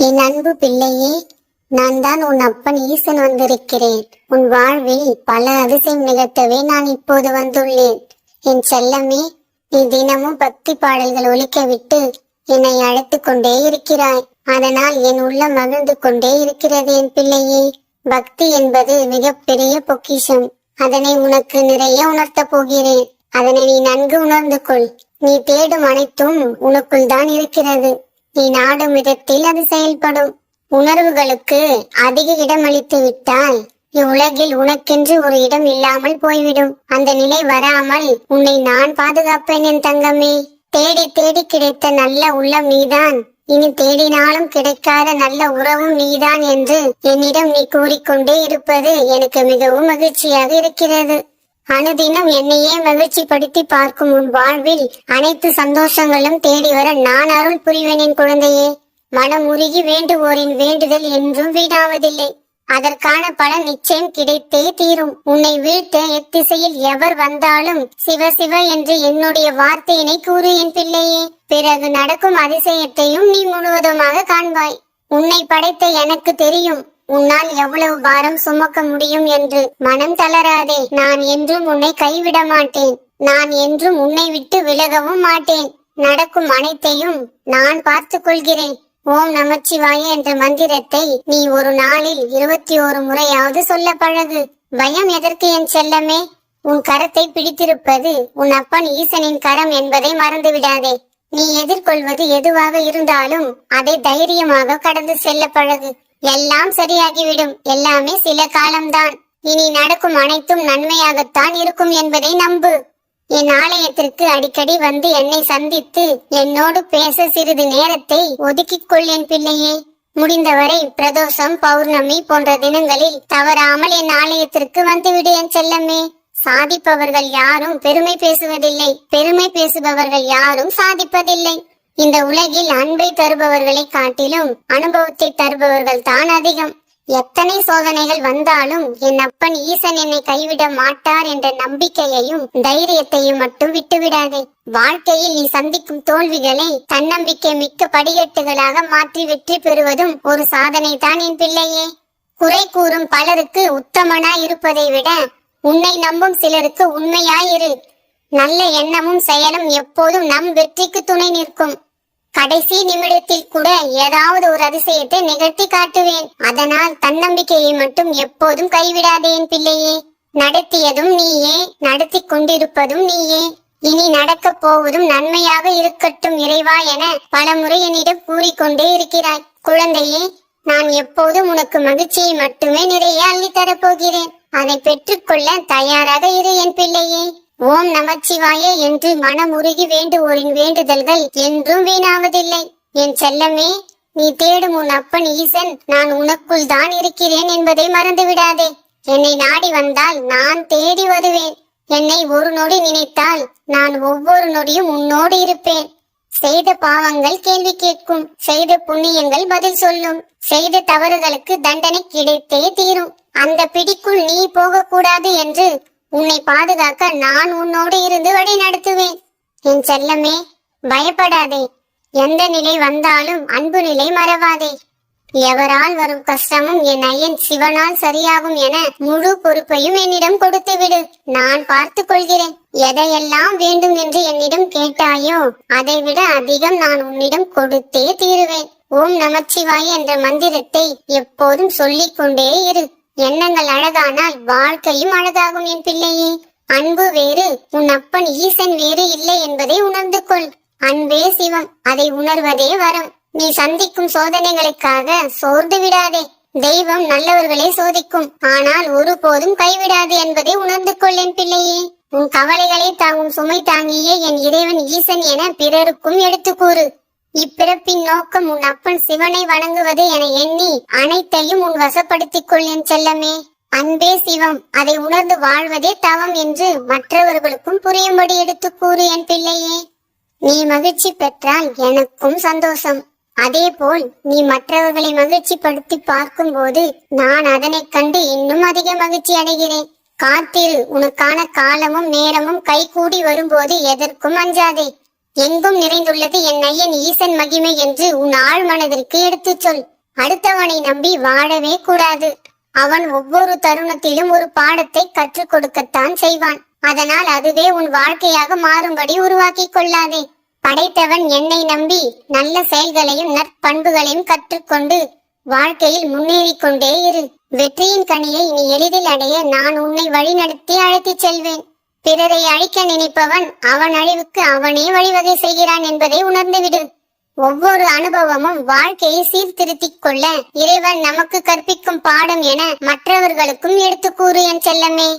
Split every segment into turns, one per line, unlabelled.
என் அன்பு பிள்ளையே நான் தான் உன் அப்பன் ஈசன் வந்திருக்கிறேன். உன் வாழ்வில் பல அதிசயம் நிகழ்த்தவே நான் இப்போது வந்துள்ளேன். என் செல்லமே நீ தினமும் பக்தி பாடல்கள் ஒழிக்க விட்டு என்னை அழைத்துக் கொண்டே இருக்கிறாய். அதனால் என் உள்ள மகிழ்ந்து கொண்டே இருக்கிறது என் பிள்ளையே. பக்தி என்பது மிகப்பெரிய பொக்கிஷம். அதனை உனக்கு நிறைய உணர்த்தப் போகிறேன். அதனை நீ நன்கு உணர்ந்து கொள். நீ தேடும் அனைத்தும் உனக்குள் தான் இருக்கிறது. நீ நாடும் விதத்தில் அது செயல்படும். உணர்வுகளுக்கு அதிக இடமளித்து விட்டால் இவ்வுலகில் உனக்கென்று ஒரு இடம் இல்லாமல் போய்விடும். அந்த நிலை வராமல் உன்னை நான் பாதுகாப்பேன் என் தங்கமே. தேடி தேடி கிடைத்த நல்ல உள்ளம் நீதான். இனி தேடினாலும் கிடைக்காத நல்ல உறவும் நீதான் என்று என்னிடம் நீ கூறிக்கொண்டே இருப்பது எனக்கு மிகவும் மகிழ்ச்சியாக இருக்கிறது. அனுதினம் என்னையே மகிழ்ச்சிப்படுத்தி பார்க்கும் உன் வாழ்வில் அனைத்து சந்தோஷங்களும் தேடி வர நான் அருள் புரிவேனின் குழந்தையே. மனம் உருகி வேண்டுவோரின் வேண்டுதல் என்றும் வீணாவதில்லை. அதற்கான பலன் நிச்சயம் கிடைத்தே தீரும். உன்னை வீழ்த்த எத்திசையில் எவர் வந்தாலும் சிவ சிவ என்று என்னுடைய வார்த்தையினை கூறு என் பிள்ளையே. பிறகு நடக்கும் அதிசயத்தையும் நீ முழுவதுமாக காண்பாய். உன்னை படைத்த எனக்கு தெரியும். உன்னால் எவ்வளவு பாரம் சுமக்க முடியும் என்று மனம் தளராதே. நான் என்றும் உன்னை கைவிட மாட்டேன். நான் என்றும் உன்னை விட்டு விலகவும் மாட்டேன். நடக்கும் அனைத்தையும் நான் பார்த்துக் கொள்கிறேன். ஓம் நமச்சிவாய என்ற மந்திரத்தை நீ ஒரு நாளில் இருபத்தி ஒரு முறையாவது சொல்ல பழகு. பயம் எதற்கு என் செல்லமே? உன் கரத்தை பிடித்திருப்பது உன் அப்பன் ஈசனின் கரம் என்பதை மறந்து விடாதே நீ எதிர்கொள்வது எதுவாக இருந்தாலும் அதை தைரியமாக கடந்து செல்ல பழகு. எல்லாம் சரியாகிவிடும். எல்லாமே சில காலம்தான். இனி நடக்கும் அனைத்தும் நன்மையாகத்தான் இருக்கும் என்பதை நம்பு. என் ஆலயத்திற்கு அடிக்கடி வந்து என்னை சந்தித்து என்னோடு பேச சிறிது நேரத்தை ஒதுக்கிக் கொள் என் பிள்ளையே. முடிந்தவரை பிரதோஷம் பௌர்ணமி போன்ற தினங்களில் தவறாமல் என் ஆலயத்திற்கு வந்துவிடு என் செல்லமே. சாதிப்பவர்கள் யாரும் பெருமை பேசுவதில்லை. பெருமை பேசுபவர்கள் யாரும் சாதிப்பதில்லை. இந்த உலகில் அன்பை தருபவர்களை காட்டிலும் அனுபவத்தை தருபவர்கள் தான் அதிகம். எத்தனை சோதனைகள் வந்தாலும் என் அப்பன் ஈசன் என்னை கைவிட மாட்டார் என்ற நம்பிக்கையையும் தைரியத்தையும் மட்டும் விட்டுவிடாதே. வாழ்க்கையில் நீ சந்திக்கும் தோல்விகளை தன்னம்பிக்கை மிக்க படிகட்டுகளாக மாற்றி வெற்றி பெறுவதும் ஒரு சாதனை தான் என் பிள்ளையே. குறை கூறும் பலருக்கு உத்தமனாய் இருப்பதை விட உன்னை நம்பும் சிலருக்கு உண்மையாயிரு. நல்ல எண்ணமும் செயலும் எப்போதும் நம் வெற்றிக்கு துணை நிற்கும். கடைசி நிமிடத்தில் கூட ஏதாவது ஒரு அதிசயத்தை நிகழ்த்தி காட்டுவேன். அதனால் தன்னம்பிக்கையை மட்டும் எப்போதும் கைவிடாதேன் பிள்ளையே. நடத்தியதும் நீயே நடத்தி கொண்டிருப்பதும் நீயே. இனி நடக்கப் போவதும் நன்மையாக இருக்கட்டும் இறைவா என பலமுறை என்னிடம் கூறிக்கொண்டே இருக்கிறாய். குழந்தையே நான் எப்போதும் உனக்கு மகிழ்ச்சியை மட்டுமே நிறைய அள்ளித்தரப் போகிறேன். அதை பெற்றுக்கொள்ள தயாராக இரு என் பிள்ளையே. ஓம் நமச்சிவாய என்று மனமுருகி வேண்டுவோரின் வேண்டுதல்கள் என்றும் வீணாவதில்லை. என் செல்லமே நீ தேடும் உன் அப்பன் ஈசன் நான் உனக்குள் தான் இருக்கிறேன் என்பதை மறந்துவிடாதே. என்னை நாடி வந்தால் நான் தேடி வருவேன். என்னை ஒரு நொடி நினைத்தால் நான் ஒவ்வொரு நொடியும் உன்னோடு இருப்பேன். செய்த பாவங்கள் கேள்வி கேட்கும். செய்த புண்ணியங்கள் பதில் சொல்லும். செய்த தவறுகளுக்கு தண்டனை கிடைத்தே தீரும். அந்த பிடிக்குள் நீ போகக்கூடாது என்று உன்னை பாதுகாக்க நான் உன்னோடு இருந்து வழி நடத்துவேன். என் செல்லமே பயப்படாதே. எந்த நிலை வந்தாலும் அன்பு நிலை மறவாதே. எவரால் வரும் கஷ்டமும் என் ஐயன் சிவனால் சரியாகும் என முழு பொறுப்பையும் என்னிடம் கொடுத்து விடு. நான் பார்த்துக் கொள்கிறேன். எதையெல்லாம் வேண்டும் என்று என்னிடம் கேட்டாயோ அதை விட அதிகம் நான் உன்னிடம் கொடுத்தே தீருவேன். ஓம் நமச்சிவாய என்ற மந்திரத்தை எப்போதும் சொல்லிக் கொண்டே இரு. எண்ணங்கள் அழகானால் வாழ்க்கையும் அழகாகும் என் பிள்ளையே. அன்பு வேறு உன் அப்பன் ஈசன் வேறு இல்லை என்பதை உணர்ந்து கொள். அன்பே சிவம் அதை உணர்வதே வரம். நீ சந்திக்கும் சோதனைகளுக்காக சோர்ந்து விடாதே. தெய்வம் நல்லவர்களை சோதிக்கும் ஆனால் ஒருபோதும் கைவிடாது என்பதை உணர்ந்து கொள் என் பிள்ளையே. உன் கவலைகளை தாங்கும் சுமை தாங்கியே என் இறைவன் ஈசன் என பிறருக்கும் எடுத்து கூறு இப்பிறப்பின் நோக்கம் உன் அப்பன் சிவனை வணங்குவது என எண்ணி அனைத்தையும் உன் வசப்படுத்திக் கொள் என் செல்லமே. அன்பே சிவம் அதை உணர்ந்து வாழ்வதே தவம் என்று மற்றவர்களுக்கும் புரியும்படி எடுத்து கூறு என் பிள்ளையே. நீ மகிழ்ச்சி பெற்றால் எனக்கும் சந்தோஷம். அதேபோல் நீ மற்றவர்களை மகிழ்ச்சிப்படுத்தி பார்க்கும்போது நான் அதனைக் கண்டு இன்னும் அதிக மகிழ்ச்சி அடைகிறேன். காத்திரு உனக்கான காலமும் நேரமும் கைகூடி வரும்போது எதற்கும் அஞ்சாதே. எங்கும் நிறைந்துள்ளது என் ஐயன் ஈசன் மகிமை என்று உன் ஆழ் மனதிற்கு எடுத்துச் சொல். அடுத்தவனை நம்பி வாழவே கூடாது. அவன் ஒவ்வொரு தருணத்திலும் ஒரு பாடத்தை கற்றுக் கொடுக்கத்தான் செய்வான். அதனால் அதுவே உன் வாழ்க்கையாக மாறும்படி உருவாக்கி கொள்ளாதே. படைத்தவன் என்னை நம்பி நல்ல செயல்களையும் நற்பண்புகளையும் கற்றுக்கொண்டு வாழ்க்கையில் முன்னேறிக் கொண்டே இரு. வெற்றியின் கனியை நீ எளிதில் அடைய நான் உன்னை வழிநடத்தி அழைத்துச் செல்வேன். பிறரை அழிக்க நினைப்பவன் அவன் அழிவுக்கு அவனே வழிவகை செய்கிறான் என்பதை உணர்ந்துவிடு. ஒவ்வொரு அனுபவமும் வாழ்க்கையை சீர்திருத்திக் கொள்ள இறைவன் நமக்கு கற்பிக்கும் பாடம் என மற்றவர்களுக்கும் எடுத்து கூறு என் செல்லமே.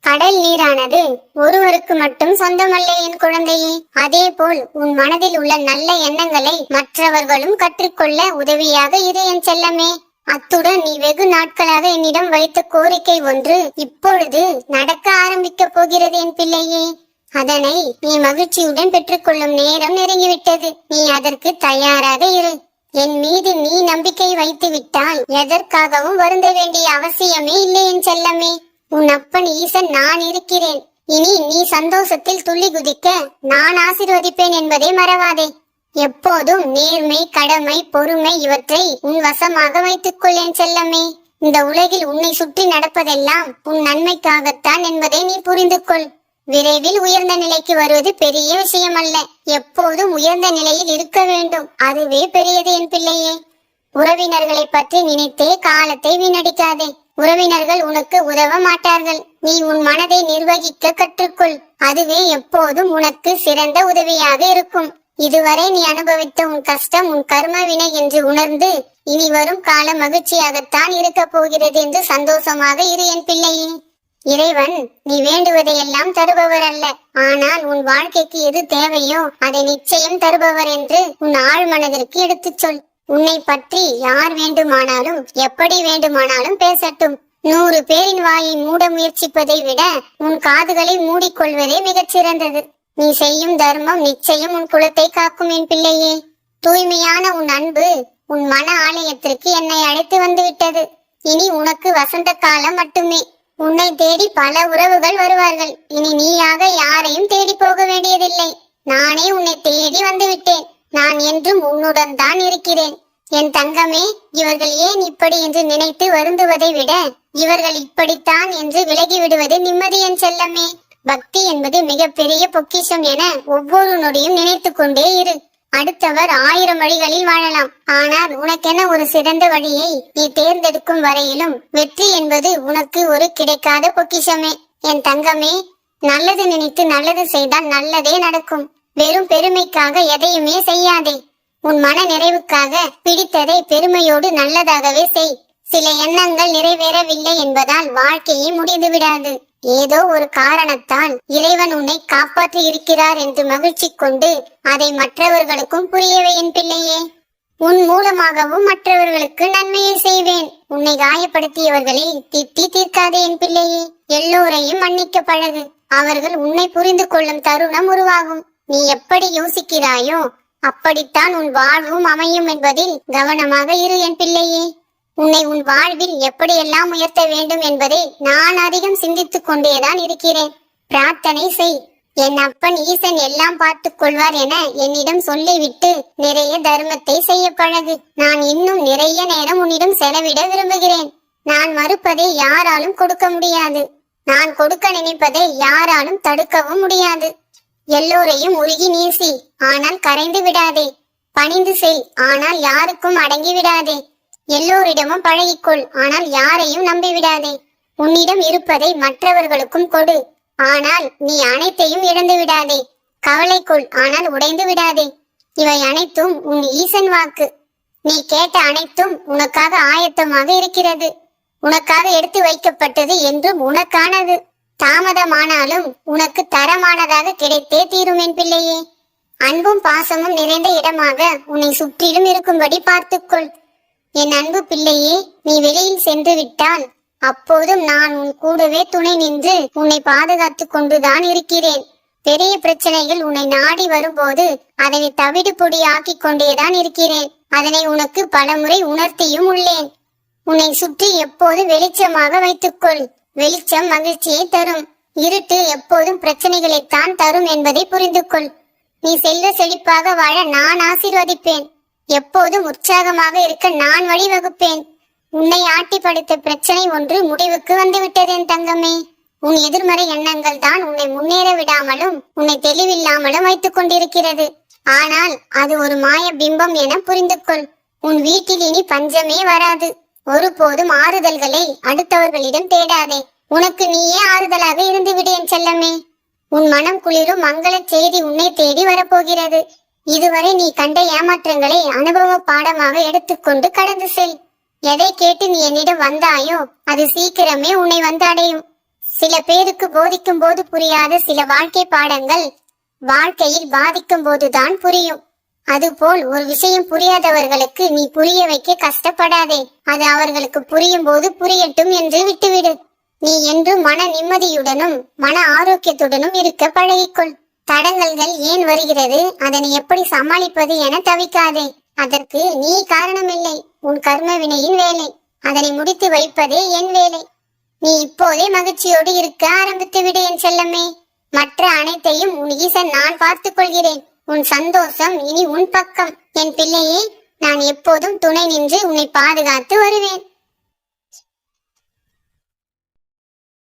கடல் நீரானது ஒருவருக்கு மட்டும் சொந்தமல்ல என் குழந்தையே. அதேபோல் உன் மனதில் உள்ள நல்ல எண்ணங்களை மற்றவர்களும் கற்றுக்கொள்ள உதவியாக இரு என் செல்லமே. அத்துடன் நீ வெகு நாட்களாக என்னிடம் வைத்த கோரிக்கை ஒன்று இப்பொழுது நடக்க ஆரம்பிக்க போகிறது என் பிள்ளையே. அதனை நீ மகிழ்ச்சியுடன் பெற்றுக்கொள்ளும் நேரம் நெருங்கிவிட்டது. நீ அதற்கு தயாராக இரு. என் மீது நீ நம்பிக்கை வைத்து விட்டால் எதற்காகவும் வருந்த வேண்டிய அவசியமே இல்லை என் செல்லமே. உன் அப்பன் ஈசன் நான் இருக்கிறேன். இனி நீ சந்தோஷத்தில் துள்ளி குதிக்க நான் ஆசிர்வதிப்பேன் என்பதை மறவாதே. எப்போதும் நேர்மை கடமை பொறுமை இவற்றை உன் வசமாக வைத்துக்கொள் என் செல்லமே. இந்த உலகில் உன்னை சுற்றி நடப்பதெல்லாம் உன் நன்மைக்காகத்தான் என்பதை நீ புரிந்து கொள் விரைவில் உயர்ந்த நிலைக்கு வருவது பெரிய விஷயம் அல்ல எப்போதும் உயர்ந்த நிலையில் இருக்க வேண்டும். அதுவே பெரியது என் பிள்ளையே. உறவினர்களை பற்றி நினைத்தே காலத்தை வீணடிக்காதே. உறவினர்கள் உனக்கு உதவ மாட்டார்கள். நீ உன் மனதை நிர்வகிக்க கற்றுக்கொள். அதுவே எப்போதும் உனக்கு சிறந்த உதவியாக இருக்கும். இதுவரை நீ அனுபவித்த உன் கஷ்டம் உன் கர்ம வினை என்று உணர்ந்து இனி வரும் காலம் மகிழ்ச்சியாகத்தான் இருக்க போகிறது என்று சந்தோஷமாக இரு என் பிள்ளையே இறைவன் நீ வேண்டுவதையெல்லாம் தருபவர் அல்ல. ஆனால் உன் வாழ்க்கைக்கு எது தேவையோ அதை நிச்சயம் தருபவர் என்று உன் ஆழ் மனதிற்கு எடுத்துச் சொல். உன்னை பற்றி யார் வேண்டுமானாலும் எப்படி வேண்டுமானாலும் பேசட்டும். நூறு பேரின் வாயை மூட முயற்சிப்பதை விட உன் காதுகளை மூடிக்கொள்வதே மிகச் சிறந்தது நீ செய்யும் தர்மம் நிச்சயம் உன் குலத்தை காக்கும் என் பிள்ளையே. தூய்மையான உன் அன்பு உன் மன ஆலயத்திற்கு என்னை அழைத்து வந்து விட்டது இனி உனக்கு வசந்த காலம் மட்டுமே. உன்னை தேடி பல உறவுகள் வருவார்கள். இனி நீயாக யாரையும் தேடி போக வேண்டியதில்லை. நானே உன்னை தேடி வந்து விட்டேன் நான் என்றும் உன்னுடன் தான் இருக்கிறேன். என் தங்கமே இவர்கள் ஏன் இப்படி என்று நினைத்து வருந்துவதை விட இவர்கள் இப்படித்தான் என்று விலகி விடுவது நிம்மதி என் செல்லமே. பக்தி என்பது மிகப்பெரிய பொக்கிஷம் என ஒவ்வொரு நொடியும் நினைத்து கொண்டே இரு. அடுத்தவர் ஆயிரம் வழிகளில் வாழலாம். ஆனால் உனக்கென ஒரு சிறந்த வழியை நீ தேர்ந்தெடுக்கும் வரையிலும் வெற்றி என்பது உனக்கு ஒரு கிடைக்காத பொக்கிஷமே. என் தங்கமே நல்லது நினைத்து நல்லது செய்தால் நல்லதே நடக்கும். வெறும் பெருமைக்காக எதையுமே செய்யாதே. உன் மன நிறைவுக்காக பிடித்ததை பெருமையோடு நல்லதாகவே செய். சில எண்ணங்கள் நிறைவேறவில்லை என்பதால் வாழ்க்கையே முடிந்து விடாது ஏதோ ஒரு காரணத்தால் இறைவன் உன்னை காப்பாற்றி இருக்கிறார் என்று மகிழ்ச்சி கொண்டு அதை மற்றவர்களுக்கும் புரியவே என் பிள்ளையே. உன் மூலமாகவும் மற்றவர்களுக்கு நன்மையை செய்வேன். உன்னை காயப்படுத்தியவர்களை திட்டி தீர்க்காதே என் பிள்ளையே. எல்லோரையும் மன்னிக்க பழகு. அவர்கள் உன்னை புரிந்து கொள்ளும் தருணம் உருவாகும். நீ எப்படி யோசிக்கிறாயோ அப்படித்தான் உன் வாழ்வும் அமையும் என்பதில் கவனமாக இரு என் பிள்ளையே. உன்னை உன் வாழ்வில் எப்படியெல்லாம் உயர்த்த வேண்டும் என்பதை நான் அதிகம் சிந்தித்துக் கொண்டேதான் இருக்கிறேன். பிரார்த்தனை செய். என் அப்பன் ஈசன் எல்லாம் பார்த்துக் கொள்வார் என என்னிடம் சொல்லிவிட்டு நிறைய தர்மத்தை செய்ய பழகு. நான் இன்னும் நிறைய நேரம் உன்னிடம் செலவிட விரும்புகிறேன். நான் மறுப்பதை யாராலும் கொடுக்க முடியாது. நான் கொடுக்க நினைப்பதை யாராலும் தடுக்கவும் முடியாது. எல்லோரையும் உருகி நீசி. ஆனால் கரைந்து விடாதே. பணிந்து செய். ஆனால் யாருக்கும் அடங்கி விடாதே. எல்லோரிடமும் பழகிக்கொள் ஆனால் யாரையும் நம்பி விடாதே உன்னிடம் இருப்பதை மற்றவர்களுக்கும் கொடு. ஆனால் நீ அனைத்தையும் இழந்து விடாதே. கவலை கொள் ஆனால் உடைந்து விடாதே. இவை அனைத்தும் உன் ஈசன் வாக்கு. நீ கேட்ட அனைத்தும் உனக்காக ஆயத்தமாக இருக்கிறது. உனக்காக எடுத்து வைக்கப்பட்டது என்றும் உனக்கானது. தாமதமானாலும் உனக்கு தரமானதாக கிடைத்தே தீரும் என் பிள்ளையே. அன்பும் பாசமும் நிறைந்த இடமாக உன்னை சுற்றிலும் இருக்கும்படி பார்த்துக்கொள். என் அன்பு பிள்ளையே நீ வெளியில் சென்று விட்டால் அப்போதும் நான் உன் கூடவே துணை நின்று உன்னை பாதுகாத்துக் கொண்டுதான் இருக்கிறேன். பெரிய பிரச்சனைகள் உன்னை நாடி வரும்போது அதனை தவிடு பொடி ஆக்கிக் கொண்டேதான் இருக்கிறேன். அதனை உனக்கு பலமுறை உணர்த்தியும் உள்ளேன். உன்னை சுற்றி எப்போது வெளிச்சமாக வைத்துக்கொள். வெளிச்சம் மகிழ்ச்சியை தரும். இருட்டு எப்போதும் பிரச்சனைகளைத்தான் தரும் என்பதை புரிந்து கொள் நீ செல்வ செழிப்பாக வாழ நான் ஆசீர்வதிப்பேன். எப்போதும் உற்சாகமாக இருக்க நான் வழிவகுப்பேன். உன்னை ஆட்டி படுத்த பிரச்சனை ஒன்று முடிவுக்கு வந்துவிட்டது என் தங்கமே. உன் எதிர்மறை எண்ணங்கள் தான் உன்னை முன்னேற விடாமலும் உன்னை தெளிவில்லாமலும் வைத்துக் கொண்டிருக்கிறது. ஆனால் அது ஒரு மாய பிம்பம் என புரிந்து கொள் உன் வீட்டில் இனி பஞ்சமே வராது. ஒருபோதும் ஆறுதல்களை அடுத்தவர்களிடம் தேடாதே. உனக்கு நீயே ஆறுதலாக இருந்து விடு என் செல்லமே. உன் மனம் குளிரும் மங்கள செய்தி உன்னை தேடி வரப்போகிறது. இதுவரை நீ கண்ட ஏமாற்றங்களை அனுபவ பாடமாக எடுத்துக்கொண்டு கடந்து செல். எதை கேட்டு நீ என்னிடம் வந்தாயோ அது சீக்கிரமே உன்னை வந்தடையும் சில பேருக்கு போதிக்கும் போது புரியாத சில வாழ்க்கை பாடங்கள் வாழ்க்கையில் பாதிக்கும் போதுதான் புரியும். அதுபோல் ஒரு விஷயம் புரியாதவர்களுக்கு நீ புரிய வைக்க கஷ்டப்படாதே. அது அவர்களுக்கு புரியும் போது புரியட்டும் என்று விட்டுவிடு. நீ என்று மன நிம்மதியுடனும் மன ஆரோக்கியத்துடனும் இருக்க பழகிக்கொள். தடங்கல்கள் ஏன் வருகிறது? அதனை எப்படி சமாளிப்பது என தவிக்காதே. அதற்கு நீ காரணமில்லை. உன் கர்ம வினையின் வேலை. அதனை முடித்து வைப்பதே என் வேலை. நீ இப்போதே மகிழ்ச்சியோடு இருக்க ஆரம்பித்து விடு என் செல்லமே. மற்ற அனைத்தையும் உன் ஈசன் நான் பார்த்துக் கொள்கிறேன். உன் சந்தோஷம் இனி உன் பக்கம். என் பிள்ளையே நான் எப்போதும் துணை நின்று உன்னை பாதுகாத்து வருவேன்.